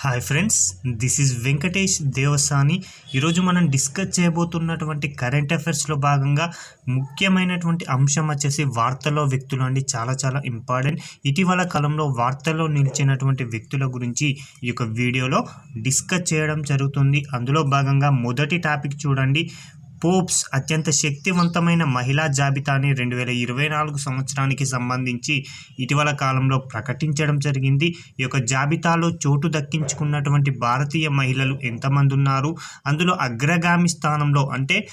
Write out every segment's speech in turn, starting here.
Hi friends this is Venkatesh Devasani. ఈరోజు మనం discuss చేయబోతున్నటువంటి current అఫైర్స్లో భాగంగా ముఖ్యమైనటువంటి అంశం వచ్చేసి వార్తల్లో వ్యక్తులు అండి. చాలా చాలా ఇంపార్టెంట్ ఇటీవల కాలంలో వార్తల్లో నిలిచినటువంటి వ్యక్తుల గురించి ఈ యొక్క వీడియోలో డిస్కస్ చేయడం జరుగుతుంది. అందులో భాగంగా మొదటి టాపిక్ చూడండి. పోప్స్ అత్యంత శక్తివంతమైన మహిళా జాబితాని రెండు వేల ఇరవై నాలుగు సంవత్సరానికి సంబంధించి ఇటీవల కాలంలో ప్రకటించడం జరిగింది. ఈ యొక్క జాబితాలో చోటు దక్కించుకున్నటువంటి భారతీయ మహిళలు ఎంతమంది ఉన్నారు? అందులో అగ్రగామి స్థానంలో అంటే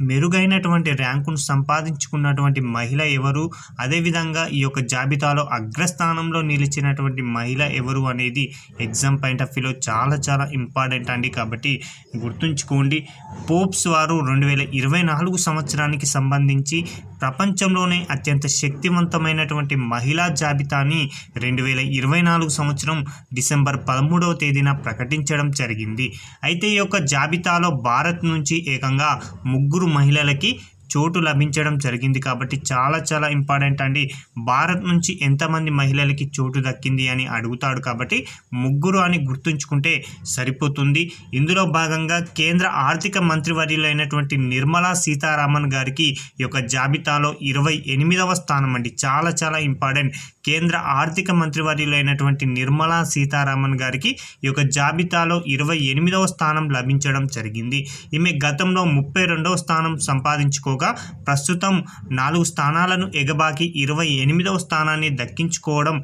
మెరుగైనటువంటి ర్యాంకును సంపాదించుకున్నటువంటి మహిళ ఎవరు? అదేవిధంగా ఈ యొక్క జాబితాలో అగ్రస్థానంలో నిలిచినటువంటి మహిళ ఎవరు అనేది ఎగ్జామ్ పాయింట్ ఆఫ్ వ్యూలో చాలా చాలా ఇంపార్టెంట్ అండి. కాబట్టి గుర్తుంచుకోండి పోప్స్ వారు రెండు వేల ఇరవై నాలుగు సంవత్సరానికి సంబంధించి ప్రపంచంలోనే అత్యంత శక్తివంతమైనటువంటి మహిళా జాబితాని రెండు వేల ఇరవై నాలుగు సంవత్సరం డిసెంబర్ పదమూడవ తేదీన ప్రకటించడం జరిగింది. అయితే ఈ యొక్క జాబితాలో భారత్ నుంచి ఏకంగా ముగ్గురు మహిళలకి చోటు లభించడం జరిగింది కాబట్టి చాలా చాలా ఇంపార్టెంట్ అండి. భారత్ నుంచి ఎంతమంది మహిళలకి చోటు దక్కింది అని అడుగుతాడు కాబట్టి ముగ్గురు అని గుర్తుంచుకుంటే సరిపోతుంది. ఇందులో భాగంగా కేంద్ర ఆర్థిక మంత్రివర్యులైనటువంటి నిర్మలా సీతారామన్ గారికి ఈ యొక్క జాబితాలో ఇరవై ఎనిమిదవ స్థానం అండి. చాలా చాలా ఇంపార్టెంట్. కేంద్ర ఆర్థిక మంత్రివర్యులైనటువంటి నిర్మలా సీతారామన్ గారికి ఈ యొక్క జాబితాలో ఇరవై ఎనిమిదవ స్థానం లభించడం జరిగింది. ఈమె గతంలో ముప్పై రెండవ స్థానం సంపాదించుకో సంపాదించుకోగా ప్రస్తుతం నాలుగు స్థానాలను ఎగబాకి ఇరవై ఎనిమిదవ స్థానాన్ని దక్కించుకోవడం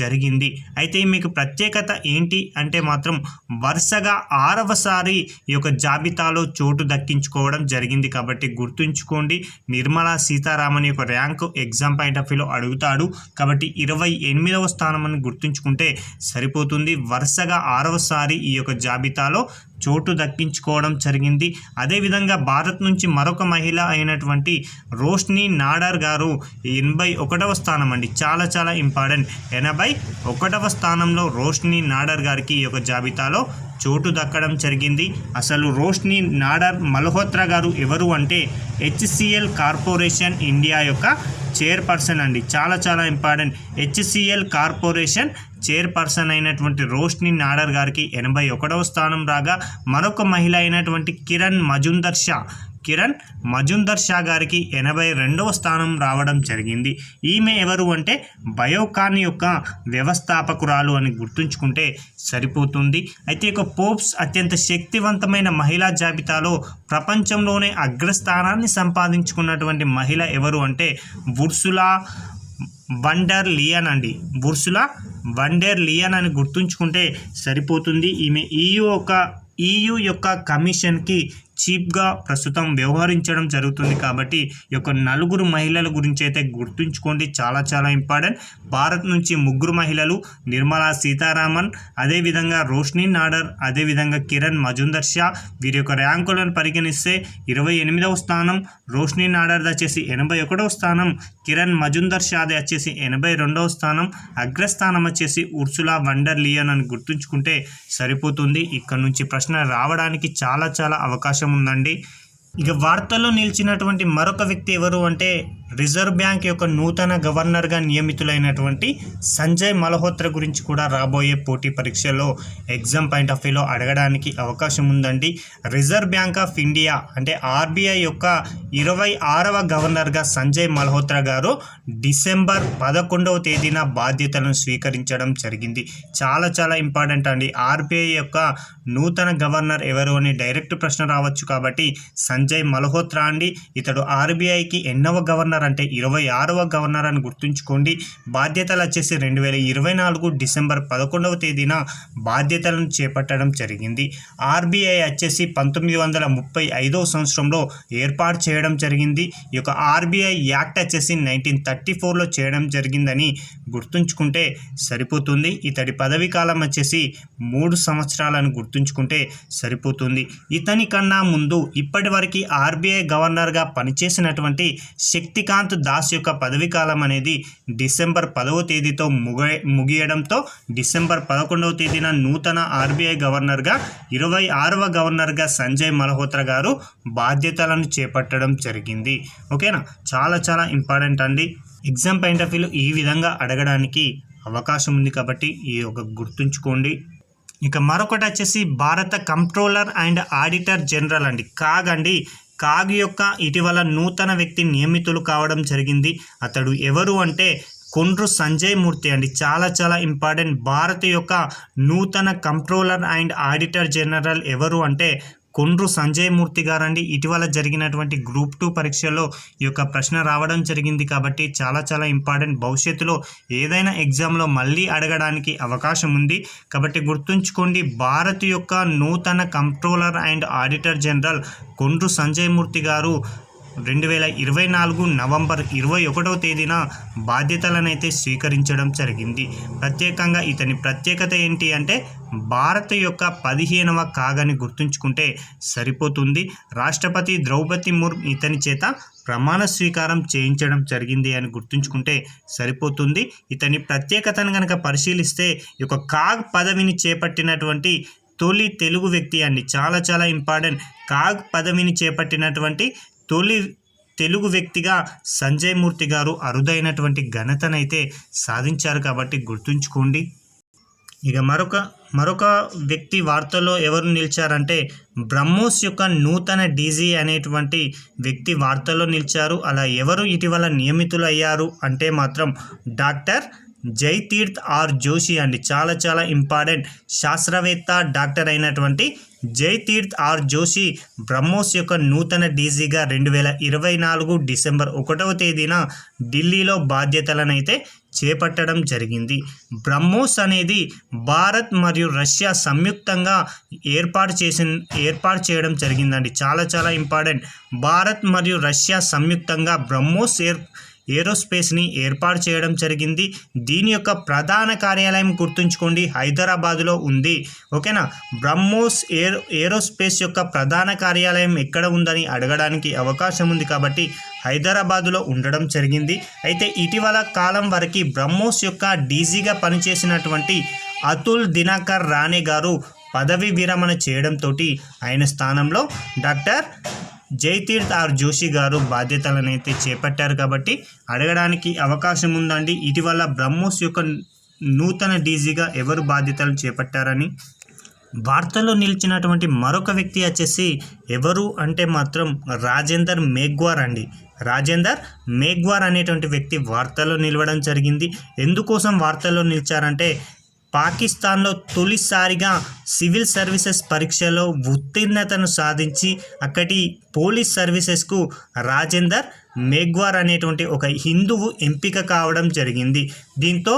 జరిగింది. అయితే మీకు ప్రత్యేకత ఏంటి అంటే మాత్రం వరుసగా ఆరవసారి ఈ యొక్క జాబితాలో చోటు దక్కించుకోవడం జరిగింది కాబట్టి గుర్తుంచుకోండి. నిర్మలా సీతారామన్ యొక్క ర్యాంకు ఎగ్జామ్ పాయింట్ ఆఫ్ వ్యూలో అడుగుతాడు. కాబట్టి ఇరవై ఎనిమిదవ స్థానం అని గుర్తుంచుకుంటే సరిపోతుంది. వరుసగా ఆరవసారి ఈ యొక్క జాబితాలో చోటు దక్కించుకోవడం జరిగింది. అదేవిధంగా భారత్ నుంచి మరొక మహిళ అయినటువంటి రోష్ని నాడర్ గారు ఎనభై ఒకటవ స్థానం అండి. చాలా చాలా ఇంపార్టెంట్. ఎనభై ఒకటవ స్థానంలో రోష్ని నాడర్ గారికి ఈ యొక్క జాబితాలో చోటు దక్కడం జరిగింది. అసలు రోష్ని నాడర్ మల్హోత్రా గారు ఎవరు అంటే హెచ్సిఎల్ కార్పొరేషన్ ఇండియా యొక్క చైర్పర్సన్ అండి. చాలా చాలా ఇంపార్టెంట్. హెచ్సిఎల్ కార్పొరేషన్ చైర్పర్సన్ అయినటువంటి రోష్ని నాడర్ గారికి ఎనభై ఒకటవ స్థానం రాగా మరొక మహిళ అయినటువంటి కిరణ్ మజుందర్ షా కిరణ్ మజుందర్ షా గారికి ఎనభై రెండవ స్థానం రావడం జరిగింది. ఈమె ఎవరు అంటే బయోకాన్ యొక్క వ్యవస్థాపకురాలు అని గుర్తుంచుకుంటే సరిపోతుంది. అయితే ఇక పోప్స్ అత్యంత శక్తివంతమైన మహిళా జాబితాలో ప్రపంచంలోనే అగ్రస్థానాన్ని సంపాదించుకున్నటువంటి మహిళ ఎవరు అంటే బుర్సులా వండర్ లియన్ అండి. బుర్సులా వండర్ లియన్ అని గుర్తుంచుకుంటే సరిపోతుంది. ఈమె ఈయు ఒక ఈయు యొక్క కమిషన్కి చీప్గా ప్రస్తుతం వ్యవహరించడం జరుగుతుంది కాబట్టి ఈ యొక్క నలుగురు మహిళల గురించి అయితే గుర్తుంచుకోండి. చాలా చాలా ఇంపార్టెంట్. భారత్ నుంచి ముగ్గురు మహిళలు నిర్మలా సీతారామన్ అదేవిధంగా రోష్ని నాడర్ అదేవిధంగా కిరణ్ మజుందర్ షా. వీరి యొక్క ర్యాంకులను పరిగణిస్తే ఇరవై ఎనిమిదవ స్థానం రోష్ని నాడర్ది వచ్చేసి ఎనభై ఒకటవ స్థానం కిరణ్ మజుందర్ షాది వచ్చేసి ఎనభై రెండవ స్థానం అగ్రస్థానం వచ్చేసి ఉర్సులా వండర్ లియన్ అని గుర్తుంచుకుంటే సరిపోతుంది. ఇక్కడ నుంచి ప్రశ్న రావడానికి చాలా చాలా అవకాశం ఉందండి. ఇక వార్తల్లో నిలిచినటువంటి మరొక వ్యక్తి ఎవరు అంటే రిజర్వ్ బ్యాంక్ యొక్క నూతన గవర్నర్గా నియమితులైనటువంటి సంజయ్ మల్హోత్రా గురించి కూడా రాబోయే పోటీ పరీక్షల్లో ఎగ్జామ్ పాయింట్ ఆఫ్ వ్యూలో అడగడానికి అవకాశం ఉందండి. రిజర్వ్ బ్యాంక్ ఆఫ్ ఇండియా అంటే ఆర్బీఐ యొక్క ఇరవై ఆరవ గవర్నర్గా సంజయ్ మల్హోత్రా గారు డిసెంబర్ పదకొండవ తేదీన బాధ్యతలను స్వీకరించడం జరిగింది. చాలా చాలా ఇంపార్టెంట్ అండి. ఆర్బీఐ యొక్క నూతన గవర్నర్ ఎవరు అని డైరెక్ట్ ప్రశ్న రావచ్చు కాబట్టి సంజయ్ మల్హోత్రా అండి. ఇతడు ఆర్బీఐకి ఎన్నవ గవర్నర్ అంటే ఇరవై ఆరవ గవర్నర్ అని గుర్తుంచుకోండి. బాధ్యతలు వచ్చేసి రెండు వేల ఇరవై నాలుగు డిసెంబర్ పదకొండవ తేదీన బాధ్యతలను చేపట్టడం జరిగింది. ఆర్బీఐ వచ్చేసి పంతొమ్మిది వందల ముప్పై ఐదవ సంవత్సరంలో ఏర్పాటు చేయడం జరిగింది. ఈ యొక్క ఆర్బీఐ యాక్ట్ వచ్చేసి నైన్టీన్ థర్టీ ఫోర్లో చేయడం జరిగిందని గుర్తుంచుకుంటే సరిపోతుంది. ఇతడి పదవీ కాలం వచ్చేసి మూడు సంవత్సరాలను గుర్తుంచుకుంటే సరిపోతుంది. ఇతని కన్నా ముందు ఇప్పటి వరకు ఆర్బీఐ గవర్నర్గా పనిచేసినటువంటి శక్తికాంత్ దాస్ యొక్క పదవీ కాలం అనేది డిసెంబర్ పదవ తేదీతో ముగ ముగియడంతో డిసెంబర్ పదకొండవ తేదీన నూతన ఆర్బీఐ గవర్నర్గా ఇరవై ఆరవ గవర్నర్గా సంజయ్ మల్హోత్రా గారు బాధ్యతలను చేపట్టడం జరిగింది. ఓకేనా? చాలా చాలా ఇంపార్టెంట్ అండి. ఎగ్జామ్ పాయింట్ ఆఫ్ వ్యూలో ఈ విధంగా అడగడానికి అవకాశం ఉంది కాబట్టి ఈ ఒక గుర్తుంచుకోండి. ఇక మరొకటి వచ్చేసి భారత కంట్రోలర్ అండ్ ఆడిటర్ జనరల్ అండి. కాగండి కాగ్ యొక్క ఇటీవల నూతన వ్యక్తి నియమితులు కావడం జరిగింది. అతడు ఎవరు అంటే కొండ్రు సంజయ్ మూర్తి అండి. చాలా చాలా ఇంపార్టెంట్. భారత్ యొక్క నూతన కంట్రోలర్ అండ్ ఆడిటర్ జనరల్ ఎవరు అంటే కొండ్రు సంజయ్ మూర్తి గారండి. ఇటీవల జరిగినటువంటి గ్రూప్ టూ పరీక్షలో ఈ యొక్క ప్రశ్న రావడం జరిగింది కాబట్టి చాలా చాలా ఇంపార్టెంట్. భవిష్యత్తులో ఏదైనా ఎగ్జామ్లో మళ్ళీ అడగడానికి అవకాశం ఉంది. కాబట్టి గుర్తుంచుకోండి భారత్ యొక్క నూతన controller and auditor general Kondru Sanjay Murthy గారు రెండు వేల ఇరవై నాలుగు నవంబర్ ఇరవై ఒకటవ తేదీన బాధ్యతలనైతే స్వీకరించడం జరిగింది. ప్రత్యేకంగా ఇతని ప్రత్యేకత ఏంటి అంటే భారత్ యొక్క పదిహేనవ కాగని గుర్తుంచుకుంటే సరిపోతుంది. రాష్ట్రపతి ద్రౌపది ముర్ము ఇతని చేత ప్రమాణ స్వీకారం చేయించడం జరిగింది అని గుర్తుంచుకుంటే సరిపోతుంది. ఇతని ప్రత్యేకతను కనుక పరిశీలిస్తే ఈ యొక్క కాగ్ పదవిని చేపట్టినటువంటి తొలి తెలుగు వ్యక్తి అండి. చాలా చాలా ఇంపార్టెంట్. కాగ్ పదవిని చేపట్టినటువంటి తొలి తెలుగు వ్యక్తిగా సంజయ్ మూర్తి గారు అరుదైనటువంటి ఘనతనైతే సాధించారు కాబట్టి గుర్తుంచుకోండి. ఇక మరొక మరొక వ్యక్తి వార్తల్లో ఎవరు నిలిచారంటే బ్రహ్మోస్ యొక్క నూతన డీజీ అనేటువంటి వ్యక్తి వార్తల్లో నిలిచారు. అలా ఎవరు ఇటీవల నియమితులు అయ్యారు అంటే మాత్రం డాక్టర్ జై తీర్థ్ ఆర్ జోషి అండి. చాలా చాలా ఇంపార్టెంట్ శాస్త్రవేత్త డాక్టర్ అయినటువంటి జై తీర్థ్ ఆర్ జోషి బ్రహ్మోస్ యొక్క నూతన డీజీగా రెండు వేల ఇరవై నాలుగు డిసెంబర్ ఒకటవ తేదీన ఢిల్లీలో బాధ్యతలనైతే చేపట్టడం జరిగింది. బ్రహ్మోస్ అనేది భారత్ మరియు రష్యా సంయుక్తంగా ఏర్పాటు చేసిన ఏర్పాటు చేయడం జరిగిందండి. చాలా చాలా ఇంపార్టెంట్. భారత్ మరియు రష్యా సంయుక్తంగా బ్రహ్మోస్ ఏర్ ఏరోస్పేస్ని ఏర్పాటు చేయడం జరిగింది. దీని యొక్క ప్రధాన కార్యాలయం గుర్తుంచుకోండి. హైదరాబాదులో ఉంది. ఓకేనా? బ్రహ్మోస్ ఏరో ఏరోస్పేస్ యొక్క ప్రధాన కార్యాలయం ఎక్కడ ఉందని అడగడానికి అవకాశం ఉంది కాబట్టి హైదరాబాదులో ఉండడం జరిగింది. అయితే ఇటీవల కాలం వరకు బ్రహ్మోస్ యొక్క డీజీగా పనిచేసినటువంటి అతుల్ దినాకర్ రాణే గారు పదవి విరమణ చేయడంతో ఆయన స్థానంలో డాక్టర్ జైతీర్థ్ ఆర్ జోషి గారు బాధ్యతలనైతే చేపట్టారు కాబట్టి అడగడానికి అవకాశం ఉందండి. ఇటీవల బ్రహ్మోస్ యొక్క నూతన డీజీగా ఎవరు బాధ్యతలు చేపట్టారని వార్తల్లో నిలిచినటువంటి మరొక వ్యక్తి వచ్చేసి ఎవరు అంటే మాత్రం రాజేందర్ మేఘ్వార్ అండి. రాజేందర్ మేఘ్వార్ అనేటువంటి వ్యక్తి వార్తల్లో నిలవడం జరిగింది. ఎందుకోసం వార్తల్లో నిలిచారంటే పాకిస్తాన్లో తొలిసారిగా సివిల్ సర్వీసెస్ పరీక్షలో ఉత్తీర్ణతను సాధించి అక్కడి పోలీస్ సర్వీసెస్కు రాజేందర్ మేఘ్వార్ అనేటువంటి ఒక హిందువు ఎంపిక కావడం జరిగింది. దీంతో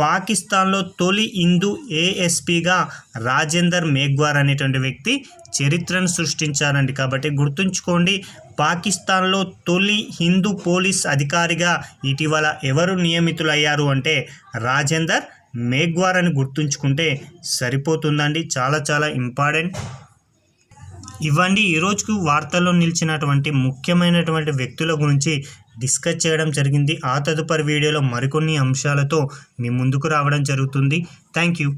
పాకిస్తాన్లో తొలి హిందూ ఏఎస్పీగా రాజేందర్ మేఘ్వార్ అనేటువంటి వ్యక్తి చరిత్రను సృష్టించారండి. కాబట్టి గుర్తుంచుకోండి పాకిస్తాన్లో తొలి హిందూ పోలీస్ అధికారిగా ఇటీవల ఎవరు నియమితులయ్యారు అంటే రాజేందర్ మేఘ్వార్ అని గుర్తుంచుకుంటే సరిపోతుందండి. చాలా చాలా ఇంపార్టెంట్. ఇవ్వండి ఈరోజుకు వార్తల్లో నిలిచినటువంటి ముఖ్యమైనటువంటి వ్యక్తుల గురించి డిస్కస్ చేయడం జరిగింది. ఆ తదుపరి వీడియోలో మరికొన్ని అంశాలతో మీ ముందుకు రావడం జరుగుతుంది. Thank you.